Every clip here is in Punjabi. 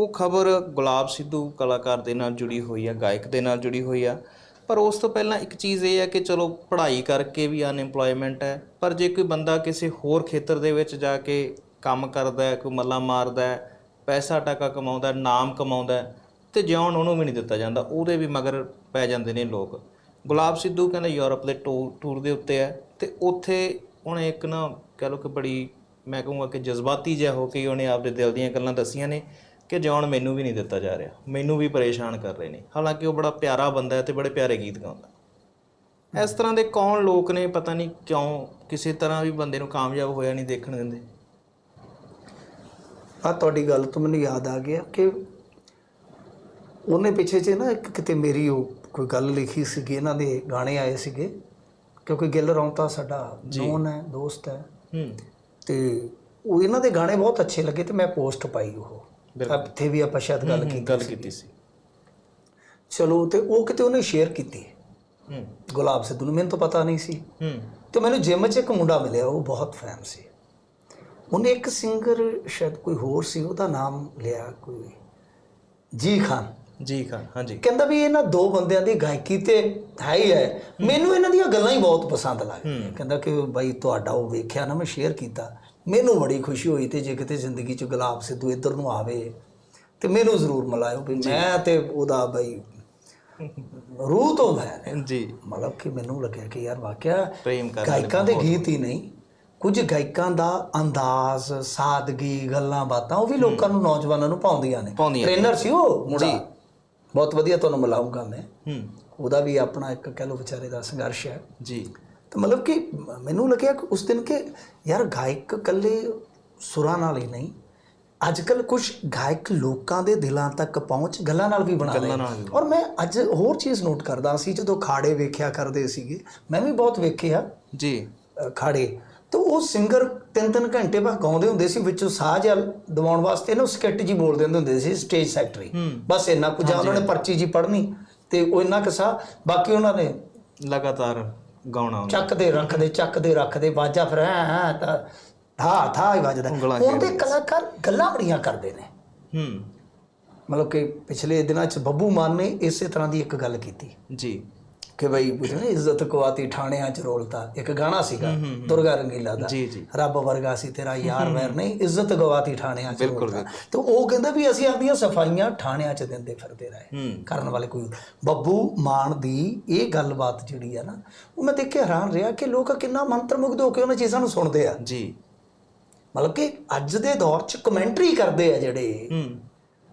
ਉਹ ਖਬਰ ਗੁਲਾਬ ਸਿੱਧੂ ਕਲਾਕਾਰ ਦੇ ਨਾਲ ਜੁੜੀ ਹੋਈ ਆ ਗਾਇਕ ਦੇ ਨਾਲ ਜੁੜੀ ਹੋਈ ਆ। ਪਰ ਉਸ ਤੋਂ ਪਹਿਲਾਂ ਇੱਕ ਚੀਜ਼ ਇਹ ਹੈ ਕਿ ਚਲੋ ਪੜ੍ਹਾਈ ਕਰਕੇ ਵੀ ਅਨਐਮਪਲੋਇਮੈਂਟ ਹੈ ਪਰ ਜੇ ਕੋਈ ਬੰਦਾ ਕਿਸੇ ਹੋਰ ਖੇਤਰ ਦੇ ਵਿੱਚ ਜਾ ਕੇ ਕੰਮ ਕਰਦਾ ਹੈ ਕੋਈ ਮੱਲਾ ਮਾਰਦਾ ਹੈ ਪੈਸਾ ਟਾਕਾ ਕਮਾਉਂਦਾ ਨਾਮ ਕਮਾਉਂਦਾ ਹੈ, ਤੇ ਜਿਉਣ ਉਹਨੂੰ ਵੀ ਨਹੀਂ ਦਿੱਤਾ ਜਾਂਦਾ ਉਹਦੇ ਵੀ ਮਗਰ ਪੈ ਜਾਂਦੇ ਨੇ ਲੋਕ। ਗੁਲਾਬ ਸਿੱਧੂ ਕਹਿੰਦਾ ਯੂਰਪ ਦੇ ਟੂ- ਟੂਰ ਦੇ ਉੱਤੇ ਹੈ ਤੇ ਉੱਥੇ ਉਹਨੇ ਇੱਕ ਨਾ ਕਹਿ ਲਓ ਕਿ ਬੜੀ ਮੈਂ ਕਹੂੰਗਾ ਕਿ ਜਜ਼ਬਾਤੀ ਜਿਹਾ ਹੋ ਕੇ ਉਹਨੇ ਆਪਦੇ ਦਿਲ ਦੀਆਂ ਗੱਲਾਂ ਦੱਸੀਆਂ ਨੇ ਕਿ ਜਿਉਣ ਮੈਨੂੰ ਵੀ ਨਹੀਂ ਦਿੱਤਾ ਜਾ ਰਿਹਾ। ਮੈਨੂੰ ਵੀ ਪਰੇਸ਼ਾਨ ਕਰ ਰਹੇ ਨੇ। ਹਾਲਾਂਕਿ ਉਹ ਬੜਾ ਪਿਆਰਾ ਬੰਦਾ ਹੈ ਤੇ ਬੜੇ ਪਿਆਰੇ ਗੀਤ ਗਾਉਂਦਾ। ਇਸ ਤਰ੍ਹਾਂ ਦੇ ਕੌਣ ਲੋਕ ਨੇ ਪਤਾ ਨਹੀਂ ਕਿਉਂ ਕਿਸੇ ਤਰ੍ਹਾਂ ਵੀ ਬੰਦੇ ਨੂੰ ਕਾਮਯਾਬ ਹੋਇਆ ਨਹੀਂ ਦੇਖਣ ਦਿੰਦੇ। ਆ ਤੁਹਾਡੀ ਗੱਲ ਤੋਂ ਮੈਨੂੰ ਯਾਦ ਆ ਗਿਆ ਕਿ ਉਹਨੇ ਪਿੱਛੇ 'ਚ ਨਾ ਇੱਕ ਕਿਤੇ ਮੇਰੀ ਉਹ ਕੋਈ ਗੱਲ ਲਿਖੀ ਸੀਗੀ ਇਹਨਾਂ ਦੇ ਗਾਣੇ ਆਏ ਸੀਗੇ। ਕਿਉਂਕਿ ਗਿੱਲ ਰੌਂਤਾ ਸਾਡਾ ਨੋਨ ਹੈ ਦੋਸਤ ਹੈ। ਹੂੰ। ਤੇ ਉਹ ਇਹਨਾਂ ਦੇ ਗਾਣੇ ਬਹੁਤ ਅੱਛੇ ਲੱਗੇ ਤੇ ਮੈਂ ਪੋਸਟ ਪਾਈ ਉਹ। ਇੱਥੇ ਵੀ ਆਪਾਂ ਸ਼ਾਇਦ ਗੱਲ ਕੀਤੀ ਗੱਲ ਕੀਤੀ ਸੀ। ਚਲੋ ਤੇ ਉਹ ਕਿਤੇ ਉਹਨੇ ਸ਼ੇਅਰ ਕੀਤੀ। ਹੂੰ। ਗੁਲਾਬ ਸਿੱਧੂ ਨੂੰ ਮੈਨੂੰ ਤਾਂ ਪਤਾ ਨਹੀਂ ਸੀ। ਹੂੰ। ਤੇ ਮੈਨੂੰ ਜਿਮ 'ਚ ਇੱਕ ਮੁੰਡਾ ਮਿਲਿਆ ਉਹ ਬਹੁਤ ਫੈਨ ਸੀ। ਉਹਨੇ ਇੱਕ ਸਿੰਗਰ ਸ਼ਾਇਦ ਕੋਈ ਹੋਰ ਸੀ ਉਹਦਾ ਨਾਮ ਲਿਆ ਕੋਈ। ਜੀ ਖਾਨ। ਜੀ ਖਾਨ ਹਾਂਜੀ। ਕਹਿੰਦਾ ਵੀ ਇਹਨਾਂ ਦੋ ਬੰਦਿਆਂ ਦੀ ਗਾਇਕੀ ਤੇ ਹੈ ਹੀ ਹੈ। ਮੈਨੂੰ ਇਹਨਾਂ ਦੀਆਂ ਗੱਲਾਂ ਹੀ ਬਹੁਤ ਪਸੰਦ ਲੱਗਦੀਆਂ ਕਹਿੰਦਾ ਕਿ ਬਾਈ ਤੁਹਾਡਾ ਉਹ ਵੇਖਿਆ ਨਾ ਮੈਂ ਸ਼ੇਅਰ ਕੀਤਾ। ਮੈਨੂੰ ਬੜੀ ਖੁਸ਼ੀ ਹੋਈ ਤੇ ਜੇ ਕਿਤੇ ਜ਼ਿੰਦਗੀ 'ਚ ਗੁਲਾਬ ਸਿੱਧੂ ਇੱਧਰ ਨੂੰ ਆਵੇ ਤੇ ਮੈਨੂੰ ਜ਼ਰੂਰ ਮਿਲਾਇਓ ਵੀ ਮੈਂ ਤੇ ਉਹਦਾ ਬਾਈ ਰੂਹ ਤੋਂ ਮੈਂ ਜੀ। ਮਤਲਬ ਕਿ ਮੈਨੂੰ ਲੱਗਿਆ ਕਿ ਯਾਰ ਵਾਕਿਆ ਗਾਇਕਾਂ ਦੇ ਗੀਤ ਹੀ ਨਹੀਂ। ਕੁਝ ਗਾਇਕਾਂ ਦਾ ਅੰਦਾਜ਼ ਸਾਦਗੀ ਗੱਲਾਂ ਬਾਤਾਂ ਉਹ ਵੀ ਲੋਕਾਂ ਨੂੰ ਨੌਜਵਾਨਾਂ ਨੂੰ ਪਾਉਂਦੀਆਂ ਨੇ। ਟ੍ਰੇਨਰ ਸੀ ਉਹ ਮੁੰਡਾ। ਬਹੁਤ ਵਧੀਆ ਤੁਹਾਨੂੰ ਮਿਲਾਉਂਗਾ ਮੈਂ ਹੂੰ। ਉਹਦਾ ਵੀ ਆਪਣਾ ਇੱਕ ਕਹਿ ਲਓ ਵਿਚਾਰੇ ਦਾ ਸੰਘਰਸ਼ ਹੈ। ਜੀ। ਤਾਂ ਮਤਲਬ ਕਿ ਮੈਨੂੰ ਲੱਗਿਆ ਕਿ ਉਸ ਦਿਨ ਕਿ ਯਾਰ ਗਾਇਕ ਇਕੱਲੇ ਸੁਰਾਂ ਨਾਲ ਹੀ ਨਹੀਂ ਅੱਜ ਕੱਲ ਕੁਝ ਗਾਇਕ ਲੋਕਾਂ ਦੇ ਦਿਲਾਂ ਤੱਕ ਪਹੁੰਚ ਗੱਲਾਂ ਨਾਲ ਵੀ ਬਣਾ ਰਹੇ। ਔਰ ਮੈਂ ਅੱਜ ਹੋਰ ਚੀਜ਼ ਨੋਟ ਕਰਦਾ ਸੀ ਜਦੋਂ ਖਾੜੇ ਵੇਖਿਆ ਕਰਦੇ ਸੀਗੇ ਮੈਂ ਵੀ ਬਹੁਤ ਵੇਖਿਆ ਜੀ। ਖਾੜੇ। ਤਾਂ ਉਹ ਸਿੰਗਰ ਤਿੰਨ ਤਿੰਨ ਘੰਟੇ ਬਾਅਦ ਗਾਉਂਦੇ ਹੁੰਦੇ ਸੀ ਵਿੱਚੋਂ ਸਾਹ ਜਿਹਾ ਦਿਵਾਉਣ ਵਾਸਤੇ ਇਹਨੂੰ ਸਕਿੱਟ ਜੀ ਬੋਲਦੇ ਹੁੰਦੇ ਸੀ ਸਟੇਜ ਸੈਕਟਰੀ ਬਸ ਇੰਨਾ ਕੁ ਜਾਂ ਉਹਨਾਂ ਨੇ ਪਰਚੀ ਜੀ ਪੜ੍ਹਨੀ ਤੇ ਉਹ ਇੰਨਾ ਕੁ ਸਾਹ ਬਾਕੀ ਉਹਨਾਂ ਨੇ ਲਗਾਤਾਰ ਗਾਉਣਾ ਚੱਕਦੇ ਰੱਖਦੇ ਚੱਕਦੇ ਰੱਖਦੇ ਬਾਜਾ ਫਿਰ ਐਂ ਤਾਂ ਥਾ ਥਾ ਹੀ ਵੱਜਦਾ। ਉਹਦੇ ਕਲਾਕਾਰ ਗੱਲਾਂ ਬੜੀਆਂ ਕਰਦੇ ਨੇ। ਹੂੰ। ਮਤਲਬ ਕਿ ਪਿਛਲੇ ਦਿਨਾਂ 'ਚ ਬੱਬੂ ਮਾਨ ਨੇ ਇਸੇ ਤਰ੍ਹਾਂ ਦੀ ਇੱਕ ਗੱਲ ਕੀਤੀ। ਜੀ। ਕਿ ਬਈ ਪੁੱਛੋ ਨਾ ਇੱਜ਼ਤ ਕਵਾਤੀ ਠਾਣਿਆਂ 'ਚ ਰੋਲਤਾ। ਇੱਕ ਗਾਣਾ ਸੀਗਾ ਦੁਰਗਾ ਰੰਗੀਲਾ ਦਾ। ਰੱਬ ਵਰਗਾ ਸੀ ਤੇਰਾ ਯਾਰ ਵੈਰ ਨਹੀਂ ਇੱਜ਼ਤ ਗਵਾਤੀ ਠਾਣਿਆਂ 'ਚ ਰੋਲਤਾ। ਤੇ ਉਹ ਕਹਿੰਦਾ ਵੀ ਅਸੀਂ ਆਪਣੀਆਂ ਸਫਾਈਆਂ ਠਾਣਿਆਂ 'ਚ ਦਿੰਦੇ ਫਿਰਦੇ ਰਹੇ ਕਰਨ ਵਾਲੇ ਕੋਈ ਬੱਬੂ ਮਾਨ ਦੀ ਇਹ ਗੱਲਬਾਤ ਜਿਹੜੀ ਆ ਨਾ ਉਹ ਮੈਂ ਦੇਖ ਕੇ ਹੈਰਾਨ ਰਿਹਾ ਕਿ ਲੋਕ ਕਿੰਨਾ ਮੰਤਰਮੁਗਧ ਹੋ ਕੇ ਉਹਨਾਂ ਚੀਜ਼ਾਂ ਨੂੰ ਸੁਣਦੇ ਆ। ਜੀ। ਮਤਲਬ ਕਿ ਅੱਜ ਦੇ ਦੌਰ 'ਚ ਕਮੈਂਟਰੀ ਕਰਦੇ ਆ ਜਿਹੜੇ। ਹੂੰ।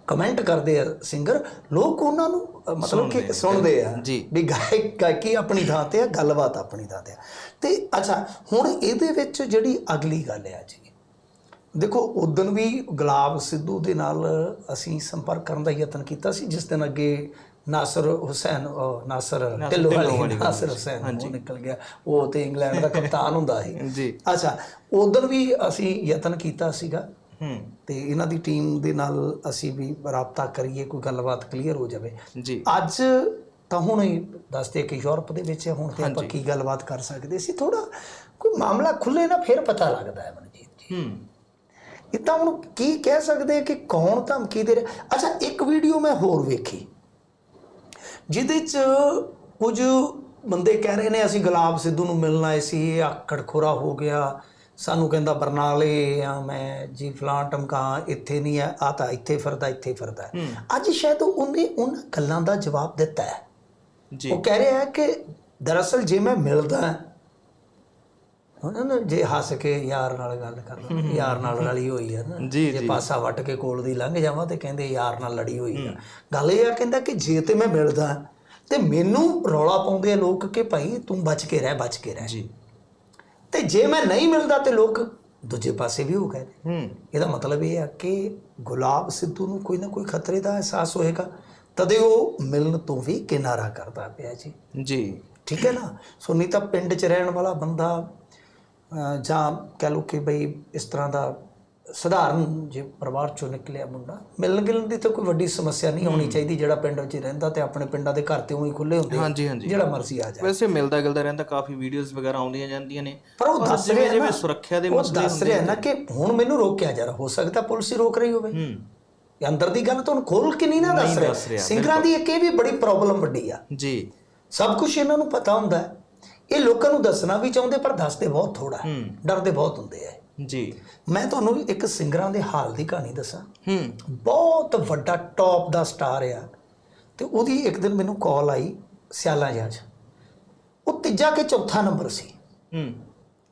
ਕਮੈਂਟ ਕਰਦੇ ਆ ਸਿੰਗਰ ਲੋਕ ਉਹਨਾਂ ਨੂੰ ਮਤਲਬ ਕਿ ਸੁਣਦੇ ਆ। ਵੀ ਗਾਇਕ ਗਾਇਕੀ ਆਪਣੀ ਥਾਂ ਤੇ ਆ ਗੱਲਬਾਤ ਆਪਣੀ ਥਾਂ ਤੇ ਆ। ਤੇ ਅੱਛਾ ਹੁਣ ਇਹਦੇ ਵਿੱਚ ਜਿਹੜੀ ਅਗਲੀ ਗੱਲ ਆ ਜੀ। ਦੇਖੋ ਉਦੋਂ ਵੀ ਗੁਲਾਬ ਸਿੱਧੂ ਦੇ ਨਾਲ ਅਸੀਂ ਸੰਪਰਕ ਕਰਨ ਦਾ ਯਤਨ ਕੀਤਾ ਸੀ ਜਿਸ ਦਿਨ ਅੱਗੇ ਨਾਸਰ ਹੁਸੈਨ ਨਾਸਰ ਢਿੱਲੋਂ ਵਾਲੀ ਨਾਸਰ ਹੁਸੈਨ ਉਹ ਨਿਕਲ ਗਿਆ। ਉਹ ਤੇ ਇੰਗਲੈਂਡ ਦਾ ਕਪਤਾਨ ਹੁੰਦਾ ਸੀ। ਜੀ। ਅੱਛਾ ਉਦੋਂ ਵੀ ਅਸੀਂ ਯਤਨ ਕੀਤਾ ਸੀਗਾ। ਹੂੰ। ਤੇ ਇਹਨਾਂ ਦੀ ਟੀਮ ਦੇ ਨਾਲ ਅਸੀਂ ਵੀ ਰਾਬਤਾ ਕਰੀਏ ਕੋਈ ਗੱਲਬਾਤ ਕਲੀਅਰ ਹੋ ਜਾਵੇ। ਜੀ। ਅੱਜ ਤਾਂ ਹੁਣ ਹੀ ਦੱਸਦੇ ਕਿ ਯੂਰਪ ਦੇ ਵਿੱਚ ਹੁਣ ਤੇ ਆਪਾਂ ਕੀ ਗੱਲਬਾਤ ਕਰ ਸਕਦੇ ਸੀ। ਥੋੜਾ ਕੋਈ ਮਾਮਲਾ ਖੁੱਲੇ ਨਾ ਫਿਰ ਪਤਾ ਲੱਗਦਾ ਹੈ ਮਨਜੀਤ ਜੀ। ਹੂੰ। ਇਹ ਤਾਂ ਹੁਣ ਕੀ ਕਹਿ ਸਕਦੇ ਕਿ ਕੌਣ ਧਮਕੀ ਦੇ ਰਿਹਾ? ਅੱਛਾ ਇੱਕ ਵੀਡੀਓ ਮੈਂ ਹੋਰ ਵੇਖੀ ਜਿਹਦੇ ਚ ਕੁਝ ਬੰਦੇ ਕਹਿ ਰਹੇ ਨੇ ਅਸੀਂ ਗੁਲਾਬ ਸਿੱਧੂ ਨੂੰ ਮਿਲਣ ਸੀ ਇਹ ਆਕੜ ਖੋਰਾ ਹੋ ਗਿਆ। ਸਾਨੂੰ ਕਹਿੰਦਾ ਬਰਨਾਲੇ ਆ ਮੈਂ ਜੀ ਫਲਾਂ ਟਮਕਾ ਇੱਥੇ ਨਹੀਂ ਆ ਆ ਤਾਂ ਇੱਥੇ ਫਿਰਦਾ ਇੱਥੇ ਫਿਰਦਾ ਅੱਜ ਸ਼ਾਇਦ ਉਹਨੇ ਉਹਨਾਂ ਗੱਲਾਂ ਦਾ ਜਵਾਬ ਦਿੱਤਾ ਹੈ। ਜੀ। ਉਹ ਕਹਿ ਰਿਹਾ ਹੈ ਕਿ ਦਰਅਸਲ ਜੇ ਮੈਂ ਮਿਲਦਾ ਉਹਨਾਂ ਨੇ ਜੇ ਹੱਸ ਕੇ ਯਾਰ ਨਾਲ ਗੱਲ ਕਰਦਾ ਯਾਰ ਨਾਲ ਲੜੀ ਹੋਈ ਹੈ ਨਾ ਜੀ, ਜੇ ਪਾਸਾ ਵੱਟ ਕੇ ਕੋਲ ਦੀ ਲੰਘ ਜਾਵਾਂ ਤੇ ਕਹਿੰਦੇ ਯਾਰ ਨਾਲ ਲੜੀ ਹੋਈ ਆ। ਗੱਲ ਇਹ ਆ ਕਹਿੰਦਾ ਕਿ ਜੇ ਤੇ ਮੈਂ ਮਿਲਦਾ ਤੇ ਮੈਨੂੰ ਰੌਲਾ ਪਾਉਂਦੇ ਲੋਕ ਕਿ ਭਾਈ ਤੂੰ ਬਚ ਕੇ ਰਹਿ ਬਚ ਕੇ ਰਹਿ। ਜੀ। ਤੇ ਜੇ ਮੈਂ ਨਹੀਂ ਮਿਲਦਾ ਤੇ ਲੋਕ ਦੂਜੇ ਪਾਸੇ ਵੀ ਉਹ ਕਹਿੰਦੇ ਹੂੰ। ਇਹਦਾ ਮਤਲਬ ਇਹ ਹੈ ਕਿ ਗੁਲਾਬ ਸਿੱਧੂ ਨੂੰ ਕੋਈ ਨਾ ਕੋਈ ਖਤਰੇ ਦਾ ਅਹਿਸਾਸ ਹੋਏਗਾ। ਤਦੇ ਉਹ ਮਿਲਣ ਤੋਂ ਵੀ ਕਿਨਾਰਾ ਕਰਦਾ ਪਿਆ ਜੀ। ਜੀ। ਠੀਕ ਹੈ ਨਾ? ਸੋ ਨਹੀਂ ਤਾਂ ਪਿੰਡ 'ਚ ਰਹਿਣ ਵਾਲਾ ਬੰਦਾ ਜਾਂ ਕਹਿ ਲਓ ਕਿ ਬਈ ਇਸ ਤਰ੍ਹਾਂ ਦਾ ਸਧਾਰਨ ਜੇ ਪਰਿਵਾਰ ਚੋਂ ਨਿਕਲਿਆ ਮੁੰਡਾ ਮਿਲਣ ਗਿਲਣ ਦੀ ਤਾਂ ਕੋਈ ਵੱਡੀ ਸਮੱਸਿਆ ਨਹੀਂ ਹੋਣੀ ਚਾਹੀਦੀ ਜਿਹੜਾ ਪਿੰਡ ਵਿੱਚ ਰਹਿੰਦਾ ਤੇ ਆਪਣੇ ਪਿੰਡਾਂ ਦੇ ਘਰ ਤੇ ਉਹੀ ਖੁੱਲੇ ਹੁੰਦੇ। ਹਾਂਜੀ ਹਾਂਜੀ। ਜਿਹੜਾ ਮਰਜ਼ੀ ਆ ਜਾਏ। ਵੈਸੇ ਮਿਲਦਾ ਗਿਲਦਾ ਰਹਿੰਦਾ ਕਾਫੀ ਵੀਡੀਓਜ਼ ਵਗੈਰਾ ਆਉਂਦੀਆਂ ਜਾਂਦੀਆਂ ਨੇ ਪਰ ਉਹ ਦੱਸ ਰਿਹਾ ਜਿਵੇਂ ਸੁਰੱਖਿਆ ਦੇ ਮਸਲੇ ਦੱਸ ਰਿਹਾ ਨਾ ਕਿ ਹੁਣ ਮੈਨੂੰ ਰੋਕਿਆ ਜਾ ਰਿਹਾ ਹੋ ਸਕਦਾ ਪੁਲਿਸ ਹੀ ਰੋਕ ਰਹੀ ਹੋਵੇ। ਹੂੰ। ਇਹ ਅੰਦਰ ਦੀ ਗੱਲ ਤੁਹਾਨੂੰ ਖੋਲ ਕੇ ਨਹੀਂ ਨਾ ਦੱਸ ਰਿਹਾ। ਸਿੰਗਰਾਂ ਦੀ ਇੱਕ ਇਹ ਵੀ ਬੜੀ ਪ੍ਰੋਬਲਮ ਵੱਡੀ ਆ। ਜੀ। ਸਭ ਕੁਝ ਇਹਨਾਂ ਨੂੰ ਪਤਾ ਹੁੰਦਾ ਹੈ। ਇਹ ਲੋਕਾਂ ਨੂੰ ਦੱਸਣਾ ਵੀ ਚਾਹੁੰਦੇ ਪਰ ਦੱਸਦੇ ਬਹੁਤ ਥੋੜਾ। ਡਰਦੇ ਬਹੁਤ ਹੁੰਦੇ ਆ। ਜੀ। ਮੈਂ ਤੁਹਾਨੂੰ ਇੱਕ ਸਿੰਗਰਾਂ ਦੇ ਹਾਲ ਦੀ ਕਹਾਣੀ ਦੱਸਾਂ। ਹੂੰ। ਬਹੁਤ ਵੱਡਾ ਟੌਪ ਦਾ ਸਟਾਰ ਆ ਤੇ ਉਹਦੀ ਇੱਕ ਦਿਨ ਮੈਨੂੰ ਕਾਲ ਆਈ ਸਿਆਲਾ ਜਹਾਜ਼ ਉਹ ਤੀਜਾ ਕਿ ਚੌਥਾ ਨੰਬਰ ਸੀ। ਹੂੰ।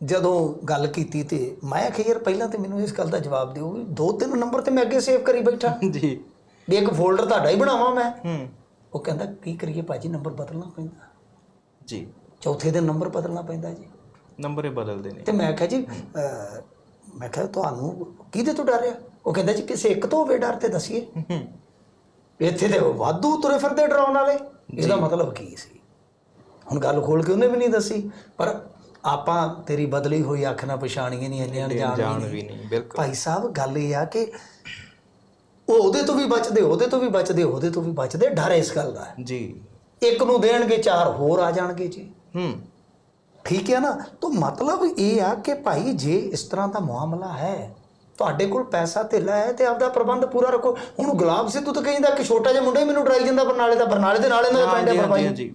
ਜਦੋਂ ਗੱਲ ਕੀਤੀ ਤੇ ਮੈਂ ਕਿਹਾ ਯਾਰ ਪਹਿਲਾਂ ਤੇ ਮੈਨੂੰ ਇਸ ਗੱਲ ਦਾ ਜਵਾਬ ਦਿਓ ਵੀ ਦੋ ਤਿੰਨ ਨੰਬਰ ਤੇ ਮੈਂ ਅੱਗੇ ਸੇਵ ਕਰੀ ਬੈਠਾ। ਜੀ। ਵੀ ਇੱਕ ਫੋਲਡਰ ਤੁਹਾਡਾ ਹੀ ਬਣਾਵਾਂ ਮੈਂ। ਹੂੰ। ਉਹ ਕਹਿੰਦਾ ਕੀ ਕਰੀਏ ਭਾਜੀ ਨੰਬਰ ਬਦਲਣਾ ਪੈਂਦਾ। ਜੀ। ਚੌਥੇ ਦਿਨ ਨੰਬਰ ਬਦਲਣਾ ਪੈਂਦਾ ਜੀ। ਨੰਬਰ ਹੀ ਬਦਲਦੇ ਨੇ। ਤੇ ਮੈਂ ਕਿਹਾ ਜੀ ਮੈਂ ਕਿਹਾ ਤੁਹਾਨੂੰ ਕਿਹਦੇ ਤੋਂ ਡਰ ਰਿਹਾ ਉਹ ਕਹਿੰਦਾ ਜੀ ਕਿਸੇ ਇੱਕ ਤੋਂ ਹੋਵੇ ਡਰ ਤੇ ਦੱਸੀਏ। ਇੱਥੇ ਤੇ ਵਾਧੂ ਤੁਰੇ ਫਿਰਦੇ ਡਰਾਉਣ ਵਾਲੇ। ਇਹਦਾ ਮਤਲਬ ਕੀ ਸੀ? ਹੁਣ ਗੱਲ ਖੋਲ ਕੇ ਉਹਨੇ ਵੀ ਨਹੀਂ ਦੱਸੀ। ਪਰ ਆਪਾਂ ਤੇਰੀ ਬਦਲੀ ਹੋਈ ਅੱਖ ਨਾ ਪਛਾਣੀਏ ਨਹੀਂ ਇੰਨੇ ਅਣਜਾਣ ਜਾਣ ਵੀ ਨਹੀਂ ਬਿਲਕੁਲ। ਭਾਈ ਸਾਹਿਬ ਗੱਲ ਇਹ ਆ ਕਿ ਉਹ ਉਹਦੇ ਤੋਂ ਵੀ ਬਚਦੇ ਉਹਦੇ ਤੋਂ ਵੀ ਬਚਦੇ ਉਹਦੇ ਤੋਂ ਵੀ ਬਚਦੇ ਡਰ ਇਸ ਗੱਲ ਦਾ। ਜੀ। ਇੱਕ ਨੂੰ ਦੇਣਗੇ ਚਾਰ ਹੋਰ ਆ ਜਾਣਗੇ ਜੀ। ਹੂੰ। ਠੀਕ ਹੈ ਨਾ? ਤਾਂ ਮਤਲਬ ਇਹ ਆ ਕਿ ਭਾਈ ਜੇ ਇਸ ਤਰ੍ਹਾਂ ਦਾ ਮਾਮਲਾ ਹੈ ਤੁਹਾਡੇ ਕੋਲ ਪੈਸਾ ਧੇਲਾ ਹੈ ਤੇ ਆਪਦਾ ਪ੍ਰਬੰਧ ਪੂਰਾ ਰੱਖੋ। ਹੁਣ ਗੁਲਾਬ ਸਿੱਧੂ ਤਾਂ ਕਹਿੰਦਾ ਕਿ ਛੋਟਾ ਜਿਹਾ ਮੁੰਡਾ ਹੀ ਮੈਨੂੰ ਡਰਾਈ ਜਾਂਦਾ ਬਰਨਾਲੇ ਦਾ ਬਰਨਾਲੇ ਦੇ ਨਾਲ ਇਹਨਾਂ ਦਾ ਪਿੰਡ ਹੈ ਹਾਂਜੀ ਫਰਵਾਈ। ਹਾਂਜੀ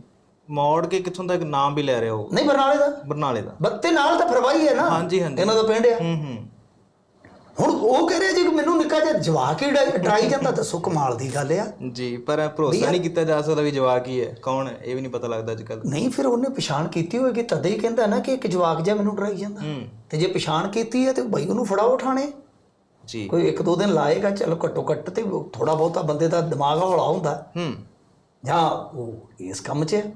ਮੋੜ ਕੇ ਕਿੱਥੋਂ ਤੱਕ ਨਾਮ ਵੀ ਲੈ ਰਿਹਾ ਉਹ। ਨਹੀਂ ਬਰਨਾਲੇ ਦਾ? ਬਰਨਾਲੇ ਦਾ। ਬੱਤੇ ਨਾਲ ਤਾਂ ਫਰਵਾਈ ਹੈ ਨਾ। ਹਾਂਜੀ, ਹਾਂਜੀ। ਇਹਨਾਂ ਦਾ ਪਿੰਡ ਹੈ ਹੂੰ ਹੂੰ। ਹੁਣ ਉਹ ਕਹਿ ਰਿਹਾ ਜੀ ਕਿ ਮੈਨੂੰ ਨਿੱਕਾ ਜਿਹਾ ਜਵਾਕ ਹੀ ਡਰਾਈ- ਡਰਾਈ ਜਾਂਦਾ ਦੱਸੋ ਕਮਾਲ ਦੀ ਗੱਲ ਆ। ਜੀ ਪਰ ਭਰੋਸਾ ਨਹੀਂ ਕੀਤਾ ਜਾ ਸਕਦਾ ਵੀ ਜਵਾਕ ਹੀ ਹੈ। ਕੌਣ ਹੈ? ਇਹ ਵੀ ਨਹੀਂ ਪਤਾ ਲੱਗਦਾ ਅੱਜ ਕੱਲ ਨਹੀਂ ਫਿਰ ਉਹਨੇ ਪਛਾਣ ਕੀਤੀ ਹੋਏਗੀ ਤਦੇ ਹੀ ਕਹਿੰਦਾ ਨਾ ਕਿ ਇੱਕ ਜਵਾਕ ਜਿਹਾ ਮੈਨੂੰ ਡਰਾਈ ਜਾਂਦਾ। ਹੂੰ। ਤੇ ਜੇ ਪਛਾਣ ਕੀਤੀ ਹੈ ਤੇ ਬਈ ਉਹਨੂੰ ਫੜਾਓ ਠਾਣੇ ਜੀ। ਕੋਈ ਇੱਕ ਦੋ ਦਿਨ ਲਾਏਗਾ ਚਲੋ ਘੱਟੋ ਘੱਟ ਤੇ ਥੋੜਾ ਬਹੁਤਾ ਬੰਦੇ ਦਾ ਦਿਮਾਗ ਹੌਲਾ ਹੁੰਦਾ। ਹੂੰ। ਜਾਂ ਉਹ ਇਸ ਕੰਮ 'ਚ ਹੈ।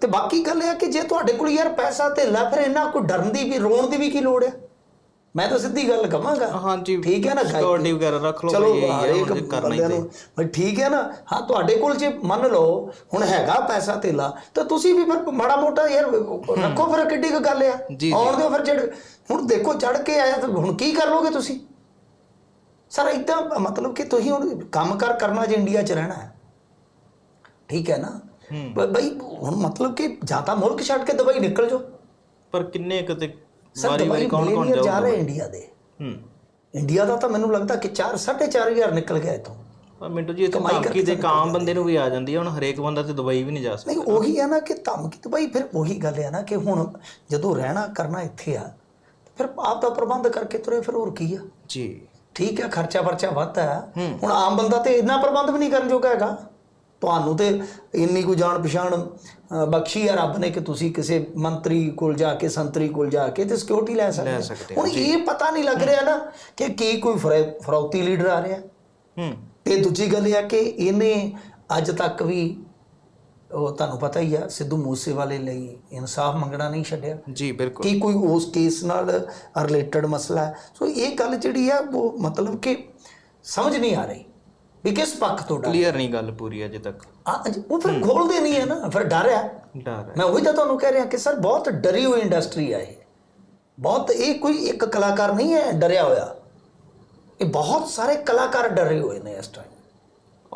ਤੇ ਬਾਕੀ ਗੱਲ ਇਹ ਹੈ ਕਿ ਜੇ ਤੁਹਾਡੇ ਕੋਲ ਯਾਰ ਪੈਸਾ ਧੇਲਾ ਫਿਰ ਇਹਨਾਂ ਕੋਈ ਡਰਨ ਦੀ ਵੀ ਰੋਣ ਦੀ ਵੀ ਕੀ ਲੋੜ ਹੈ? ਮੈਂ ਤਾਂ ਸਿੱਧੀ ਗੱਲ ਕਵਾਂਗਾ। ਹਾਂਜੀ ਠੀਕ ਹੈ ਨਾ। ਸਿਕਿਉਰਿਟੀ ਵਗੈਰਾ ਰੱਖ ਲਓ ਚਲੋ ਹਰੇਕ ਬੰਦਿਆਂ ਤੇ ਨੂੰ। ਬਈ ਠੀਕ ਹੈ ਨਾ? ਹਾਂ ਤੁਹਾਡੇ ਕੋਲ ਜੇ ਮੰਨ ਲਓ ਹੁਣ ਹੈਗਾ ਪੈਸਾ ਧੇਲਾ ਤਾਂ ਤੁਸੀਂ ਵੀ ਫਿਰ ਮਾੜਾ ਮੋਟਾ ਯਾਰ ਰੱਖੋ ਫਿਰ ਕਿੱਡੀ ਕੁ ਗੱਲ ਆ। ਆਉਣ ਦਿਓ ਫਿਰ ਜਿਹੜੇ ਹੁਣ ਦੇਖੋ ਚੜ ਕੇ ਆਇਆ ਤਾਂ ਹੁਣ ਕੀ ਕਰ ਲੋਗੇ ਤੁਸੀਂ? ਸਰ ਇਦਾਂ ਮਤਲਬ ਕਿ ਤੁਸੀਂ ਹੁਣ ਕੰਮ ਕਰ ਕਰਨਾ ਜੇ ਇੰਡੀਆ 'ਚ ਰਹਿਣਾ ਹੈ। ਠੀਕ ਹੈ ਨਾ? ਬਈ ਹੁਣ ਮਤਲਬ ਕਿ ਜਾਂ ਤਾਂ ਮੁਲਕ ਛੱਡ ਕੇ ਦੁਬਈ ਨਿਕਲ ਜਾਓ। ਪਰ ਕਿੰਨੇ ਕਿਤੇ ਸਰ ਦੁਬਈ ਕੌਣ ਕੌਣ ਜਾ ਰਹੇ ਇੰਡੀਆ ਦੇ। ਹੂੰ। ਇੰਡੀਆ ਦਾ ਤਾਂ ਮੈਨੂੰ ਲੱਗਦਾ ਕਿ 4 4500 ਨਿਕਲ ਗਿਆ ਇਥੋਂ। ਪਰ ਮਿੰਟੂ ਜੀ ਇਹ ਤਾਂ ਧਮਕੀ ਤੇ ਕਾਮ ਬੰਦੇ ਨੂੰ ਵੀ ਆ ਜਾਂਦੀ ਹੈ ਹੁਣ ਹਰੇਕ ਬੰਦਾ ਤੇ ਦੁਬਈ ਵੀ ਨਹੀਂ ਜਾ ਸਕਦਾ। ਨਹੀਂ ਉਹੀ ਹੈ ਨਾ ਕਿ ਧਮਕੀ ਤਾਂ ਬਈ ਫਿਰ ਉਹੀ ਗੱਲ ਹੈ ਨਾ ਕਿ ਹੁਣ ਜਦੋਂ ਰਹਿਣਾ ਕਰਨਾ ਇੱਥੇ ਆ ਫਿਰ ਆਪ ਦਾ ਪ੍ਰਬੰਧ ਕਰਕੇ ਤੁਰੇ ਫਿਰ ਹੋਰ ਕੀ ਆ? ਜੀ। ਠੀਕ ਹੈ ਖਰਚਾ ਵਰਚਾ ਵੱਧਦਾ ਹੁਣ ਆਮ ਬੰਦਾ ਤੇ ਇੰਨਾ ਪ੍ਰਬੰਧ ਵੀ ਨਹੀਂ ਕਰਨ ਜੋਗਾ ਹੈਗਾ। ਤੁਹਾਨੂੰ ਤੇ ਇੰਨੀ ਕੁ ਜਾਣ ਪਛਾਣ ਬਖਸ਼ੀ ਹੈ ਰੱਬ ਨੇ ਕਿ ਤੁਸੀਂ ਕਿਸੇ ਮੰਤਰੀ ਕੋਲ ਜਾ ਕੇ ਸੰਤਰੀ ਕੋਲ ਜਾ ਕੇ ਤੇ ਸਿਕਿਉਰਿਟੀ ਲੈ ਸਕਦੇ ਹੁਣ ਇਹ ਪਤਾ ਨਹੀਂ ਲੱਗ ਰਿਹਾ ਨਾ ਕਿ ਕੀ ਕੋਈ ਫਰੇ- ਫਰੌਤੀ ਲੀਡਰ ਆ ਰਿਹਾ। ਹੂੰ। ਤੇ ਦੂਜੀ ਗੱਲ ਇਹ ਆ ਕਿ ਇਹਨੇ ਅੱਜ ਤੱਕ ਵੀ ਉਹ ਤੁਹਾਨੂੰ ਪਤਾ ਹੀ ਆ ਸਿੱਧੂ ਮੂਸੇਵਾਲੇ ਲਈ ਇਨਸਾਫ ਮੰਗਣਾ ਨਹੀਂ ਛੱਡਿਆ। ਜੀ ਬਿਲਕੁਲ। ਕੀ ਕੋਈ ਉਸ ਕੇਸ ਨਾਲ ਰਿਲੇਟਡ ਮਸਲਾ ਹੈ? ਸੋ ਇਹ ਗੱਲ ਜਿਹੜੀ ਆ ਉਹ ਮਤਲਬ ਕਿ ਸਮਝ ਨਹੀਂ ਆ ਰਹੀ। ਵੀ ਕਿਸ ਪੱਖ ਤੋਂ ਡਰ? ਕਲੀਅਰ ਨਹੀਂ ਗੱਲ ਪੂਰੀ ਅਜੇ ਤੱਕ। ਆ, ਉਹ ਫਿਰ ਖੋਲਦੇ ਨਹੀਂ ਹੈ ਨਾ ਫਿਰ ਡਰ ਹੈ। ਡਰ ਹੈ। ਮੈਂ ਉਹੀ ਤਾਂ ਤੁਹਾਨੂੰ ਕਹਿ ਰਿਹਾ ਕਿ ਸਰ ਬਹੁਤ ਡਰੀ ਹੋਈ ਇੰਡਸਟਰੀ ਆ ਇਹ। ਬਹੁਤ ਇਹ ਕੋਈ ਇੱਕ ਕਲਾਕਾਰ ਨਹੀਂ ਹੈ ਡਰਿਆ ਹੋਇਆ। ਇਹ ਬਹੁਤ ਸਾਰੇ ਕਲਾਕਾਰ ਡਰੇ ਹੋਏ ਨੇ ਇਸ ਟਾਈਮ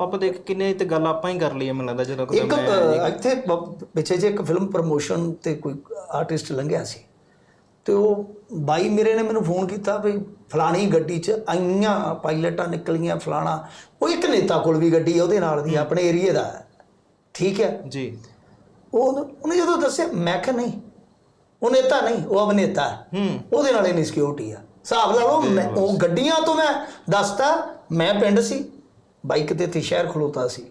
ਆਪਾਂ ਦੇਖ ਕਿੰਨੇ ਤੇ ਗੱਲ ਆਪਾਂ ਹੀ ਕਰ ਲਈ ਹੈ, ਮੈਨੂੰ ਲੱਗਦਾ ਜਦੋਂ ਇੱਕ ਅ, ਇੱਥੇ ਬ- ਪਿੱਛੇ ਜੇ ਇੱਕ ਫਿਲਮ ਪ੍ਰਮੋਸ਼ਨ ਤੇ ਕੋਈ ਆਰਟਿਸਟ ਲੰਘਿਆ ਸੀ। ਤੇ ਉਹ ਬਾਈ ਮੇਰੇ ਨੇ ਮੈਨੂੰ ਫੋਨ ਕੀਤਾ ਵੀ ਫਲਾਣੀ ਗੱਡੀ 'ਚ ਆਈਆਂ ਪਾਇਲਟਾਂ ਨਿਕਲੀਆਂ ਫਲਾਣਾ। ਉਹ ਇੱਕ ਨੇਤਾ ਕੋਲ ਵੀ ਗੱਡੀ ਉਹਦੇ ਨਾਲ ਦੀ ਆਪਣੇ ਏਰੀਏ ਦਾ। ਠੀਕ ਹੈ? ਜੀ। ਉਹ ਉਹਨੂੰ- ਜਦੋਂ ਦੱਸਿਆ ਮੈਂ ਕਿਹਾ ਨਹੀਂ ਉਹ ਨੇਤਾ ਨਹੀਂ ਉਹ ਅਭਿਨੇਤਾ। ਹੈ। ਉਹਦੇ ਨਾਲ ਇੰਨੀ ਸਿਕਿਉਰਿਟੀ ਆ। ਹਿਸਾਬ ਲਾ ਲਓ ਉਹ ਗੱਡੀਆਂ ਤੋਂ ਮੈਂ ਦੱਸਤਾ ਮੈਂ ਪਿੰਡ ਸੀ। ਬਾਈਕ ਤੇ ਤੇ ਸ਼ਹਿਰ ਖਲੋਤਾ ਸੀ।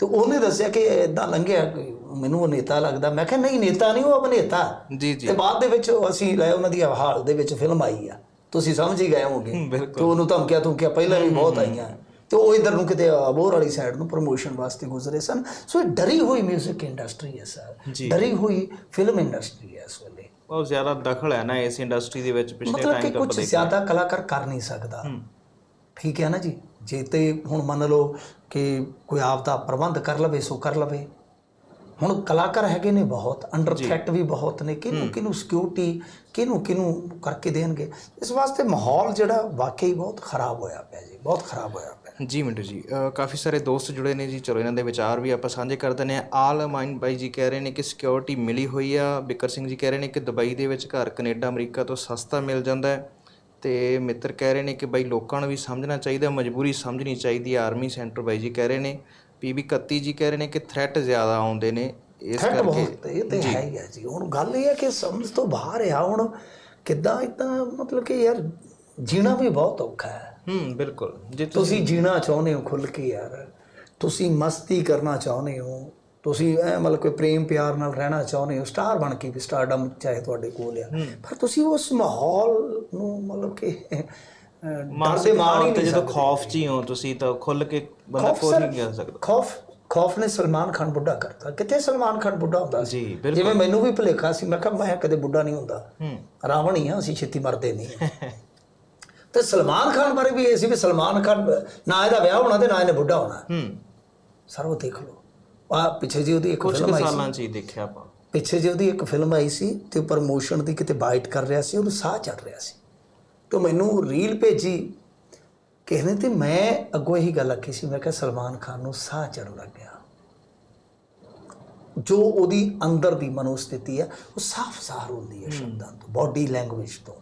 ਤੇ ਉਹਨੇ ਦੱਸਿਆ ਕਿ ਇਦਾਂ ਲੰਘਿਆ ਮੈਨੂੰ ਉਹ ਨੇਤਾ ਲੱਗਦਾ। ਮੈਂ ਕਿਹਾ ਨਹੀਂ ਨੇਤਾ ਨਹੀਂ ਉਹ ਅਭਿਨੇਤਾ ਜੀ ਜੀ। ਤੇ ਬਾਅਦ ਦੇ ਵਿੱਚ ਅਸੀਂ ਲੈ ਉਹਨਾਂ ਦੀ ਹਾਲ ਦੇ ਵਿੱਚ ਫਿਲਮ ਆਈ ਆ। ਤੁਸੀਂ ਸਮਝ ਹੀ ਗਏ ਹੋਗੇ। ਤੇ ਉਹਨੂੰ ਧਮਕਿਆ ਧਮਕਿਆ ਪਹਿਲਾਂ ਵੀ ਬਹੁਤ ਆਈਆਂ। ਤੇ ਉਹ ਇਧਰ ਨੂੰ ਕਿਤੇ ਅਬੋਰ ਵਾਲੀ ਸਾਈਡ ਨੂੰ ਪ੍ਰੋਮੋਸ਼ਨ ਵਾਸਤੇ ਗੁਜ਼ਰੇ ਸਨ। ਸੋ ਇਹ ਡਰੀ ਹੋਈ 뮤직 ਇੰਡਸਟਰੀ ਹੈ ਸਰ। ਡਰੀ ਹੋਈ ਫਿਲਮ ਇੰਡਸਟਰੀ ਹੈ ਇਸ ਵੇਲੇ। ਬਹੁਤ ਜ਼ਿਆਦਾ ਦਖਲ ਹੈ ਨਾ ਇਸ ਇੰਡਸਟਰੀ ਦੇ ਵਿੱਚ ਪਿਛਲੇ ਮਤਲਬ ਕਿ ਟਾਈਮ ਤੋਂ ਕੁਝ ਆਪਾਂ ਜ਼ਿਆਦਾ ਕਲਾਕਾਰ ਕਰ ਨਹੀਂ ਸਕਦਾ। ਠੀਕ ਹੈ ਨਾ ਜੀ? ਜੇ ਤੇ ਹੁਣ ਮੰਨ ਲਓ ਕਿ ਕੋਈ ਆਪ ਦਾ ਪ੍ਰਬੰਧ ਕਰ ਲਵੇ ਸੋ ਕਰ ਲਵੇ। ਹੁਣ ਕਲਾਕਾਰ ਹੈਗੇ ਨੇ ਬਹੁਤ ਅੰਡਰ ਥ੍ਰੈਟ ਵੀ ਬਹੁਤ ਨੇ। ਕਿਹਨੂੰ ਕਿਹਨੂੰ ਸਿਕਿਉਰਿਟੀ ਕਿਹਨੂੰ ਕਿਹਨੂੰ ਕਰਕੇ ਦੇਣਗੇ? ਇਸ ਵਾਸਤੇ ਮਾਹੌਲ ਜਿਹੜਾ ਵਾਕਈ ਬਹੁਤ ਖਰਾਬ ਹੋਇਆ ਪਿਆ ਜੀ ਬਹੁਤ ਖਰਾਬ ਹੋਇਆ ਪਿਆ। ਜੀ ਮਿੰਟੂ ਜੀ ਕਾਫੀ ਸਾਰੇ ਦੋਸਤ ਜੁੜੇ ਨੇ ਜੀ। ਚਲੋ ਇਹਨਾਂ ਦੇ ਵਿਚਾਰ ਵੀ ਆਪਾਂ ਸਾਂਝੇ ਕਰ ਦਿੰਦੇ ਆ ਆਲ ਮਾਈਨ ਬਾਈ ਜੀ ਕਹਿ ਰਹੇ ਨੇ ਕਿ ਸਿਕਿਉਰਿਟੀ ਮਿਲੀ ਹੋਈ ਆ। ਬਿਕਰ ਸਿੰਘ ਜੀ ਕਹਿ ਰਹੇ ਨੇ ਕਿ ਦੁਬਈ ਦੇ ਵਿੱਚ ਘਰ ਕੈਨੇਡਾ ਅਮਰੀਕਾ ਤੋਂ ਸਸਤਾ ਮਿਲ ਜਾਂਦਾ ਹੈ। ਤੇ ਮਿੱਤਰ ਕਹਿ ਰਹੇ ਨੇ ਕਿ ਬਾਈ ਲੋਕਾਂ ਨੂੰ ਵੀ ਸਮਝਣਾ ਚਾਹੀਦਾ ਮਜਬੂਰੀ ਸਮਝਣੀ ਚਾਹੀਦੀ ਆਰਮੀ ਸੈਂਟਰ ਬਾਈ ਜੀ ਕਹਿ ਰਹੇ ਨੇ। ਪੀਬੀ 31 ਜੀ ਕਹਿ ਰਹੇ ਨੇ ਕਿ ਥ੍ਰੈਟ ਜ਼ਿਆਦਾ ਆਉਂਦੇ ਨੇ ਇਸ ਕਰਕੇ ਇਹ ਤੇ ਹੈ ਹੀ ਹੈ ਜੀ। ਹੁਣ ਗੱਲ ਇਹ ਹੈ ਕਿ ਸਮਝ ਤੋਂ ਬਾਹਰ ਆ ਹੁਣ ਕਿੱਦਾਂ ਇਦਾਂ ਮਤਲਬ ਕਿ ਯਾਰ ਜੀਣਾ ਵੀ ਬਹੁਤ ਔਖਾ ਹੈ। ਹੂੰ ਬਿਲਕੁਲ। ਜੇ ਤੁਸੀਂ ਤੁਸੀਂ ਜੀਣਾ ਚਾਹੁੰਦੇ ਹੋ ਖੁੱਲ ਕੇ ਯਾਰ ਤੁਸੀਂ ਮਸਤੀ ਕਰਨਾ ਚਾਹੁੰਦੇ ਹੋ ਤੁਸੀਂ ਐ ਮਤਲਬ ਕਿ ਪ੍ਰੇਮ ਪਿਆਰ ਨਾਲ ਰਹਿਣਾ ਚਾਹੁੰਦੇ ਹੋ ਸਟਾਰ ਬਣ ਕੇ ਵੀ ਸਟਾਰਡਮ ਚਾਹੇ ਤੁਹਾਡੇ ਕੋਲ ਆ। ਪਰ ਤੁਸੀਂ ਉਸ ਮਾਹੌਲ ਨੂੰ ਮਤਲਬ ਕਿ ਅਹ, ਡਰ ਦੇ ਮਾਨਸਿਕ ਮਾਣ ਹੀ ਤੌਰ ਤੇ ਜਦੋਂ। ਖੌਫ 'ਚ ਹੀ ਹੋ ਤੁਸੀਂ ਤਾਂ ਖੁੱਲ ਕੇ ਬੰਦਾ ਕੋਈ ਨਹੀਂ ਕਹਿ ਸਕਦਾ। ਖੌਫ ਖੌਫ ਨੇ ਸਲਮਾਨ ਖਾਨ ਬੁੱਢਾ ਕਰਤਾ। ਕਿੱਥੇ ਸਲਮਾਨ ਖਾਨ ਬੁੱਢਾ ਹੁੰਦਾ ਸੀ? ਜਿਵੇਂ ਮੈਨੂੰ ਵੀ ਭੁਲੇਖਾ ਸੀ ਮੈਂ ਕਿਹਾ ਮੈਂ ਕਦੇ ਬੁੱਢਾ ਨਹੀਂ ਹੁੰਦਾ। ਰਾਵਣ ਹੀ ਆ ਅਸੀਂ ਛੇਤੀ ਮਰਦੇ ਨਹੀਂ। ਤੇ ਸਲਮਾਨ ਖਾਨ ਬਾਰੇ ਵੀ ਇਹ ਸੀ ਵੀ ਸਲਮਾਨ ਖਾਨ ਨਾ ਇਹਦਾ ਵਿਆਹ ਹੋਣਾ ਤੇ ਨਾ ਇਹਨੇ ਬੁੱਢਾ ਹੋਣਾ। ਹੂੰ। ਸਰ ਉਹ ਦੇਖ ਲਓ। ਆ ਪਿੱਛੇ ਜੀ ਉਹਦੀ ਇੱਕ ਕੁਝ ਫਿਲਮ ਆਈ ਸੀ। ਸਾਲਾਂ 'ਚ ਹੀ ਦੇਖਿਆ ਆਪਾਂ। ਪਿੱਛੇ ਜੀ ਉਹਦੀ ਇੱਕ ਫਿਲਮ ਆਈ ਸੀ ਤੇ ਪ੍ਰਮੋਸ਼ਨ ਦੀ ਕਿਤੇ ਬਾਈਟ ਕਰ ਰਿਹਾ ਸੀ ਉਹਨੂੰ ਸਾਹ ਚੜ ਰਿਹਾ ਸੀ। ਤੇ ਮੈਨੂੰ ਰੀਲ ਭੇਜੀ। ਨੇ ਤੇ ਮੈਂ ਅੱਗੋਂ ਇਹੀ ਗੱਲ ਆਖੀ ਸੀ ਮੈਂ ਕਿਹਾ ਸਲਮਾਨ ਖਾਨ ਨੂੰ ਸਾਹ ਚੜਨ ਲੱਗ ਗਿਆ। ਜੋ ਉਹਦੀ ਅੰਦਰ ਦੀ ਮਨੋਸਥਿਤੀ ਹੈ ਉਹ ਸਾਫ਼ ਜ਼ਾਹਰ ਹੁੰਦੀ ਹੈ। ਸ਼ਬਦਾਂ ਤੋਂ ਬਾਡੀ ਲੈਂਗੁਏਜ ਤੋਂ।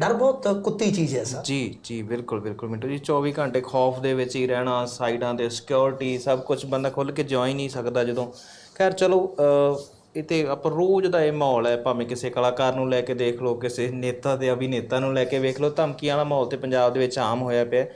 ਡਰ ਬਹੁਤ ਕੁੱਤੀ ਚੀਜ਼ ਹੈ ਸਰ। ਜੀ ਜੀ ਬਿਲਕੁਲ ਬਿਲਕੁਲ ਮਿੰਟੂ ਜੀ 24 ਘੰਟੇ ਖੌਫ ਦੇ ਵਿੱਚ ਹੀ ਰਹਿਣਾ ਸਾਈਡਾਂ ਤੇ ਸਿਕਿਉਰਿਟੀ ਸਭ ਕੁਝ ਬੰਦਾ ਖੁੱਲ ਕੇ ਜਿਉ ਨਹੀਂ ਸਕਦਾ ਜਦੋਂ। ਖੈਰ ਚਲੋ ਅ, ਇਹ ਤੇ ਆਪਾਂ ਰੋਜ਼ ਦਾ ਇਹ ਮਾਹੌਲ ਹੈ ਭਾਵੇਂ ਕਿਸੇ ਕਲਾਕਾਰ ਨੂੰ ਲੈ ਕੇ ਦੇਖ ਲਓ ਕਿਸੇ ਨੇਤਾ ਤੇ ਅਭਿਨੇਤਾ ਨੂੰ ਲੈ ਕੇ ਵੇਖ ਲਓ ਧਮਕੀਆਂ ਵਾਲਾ ਮਾਹੌਲ ਤੇ ਪੰਜਾਬ ਦੇ ਵਿੱਚ ਆਮ ਹੋਇਆ ਪਿਆ।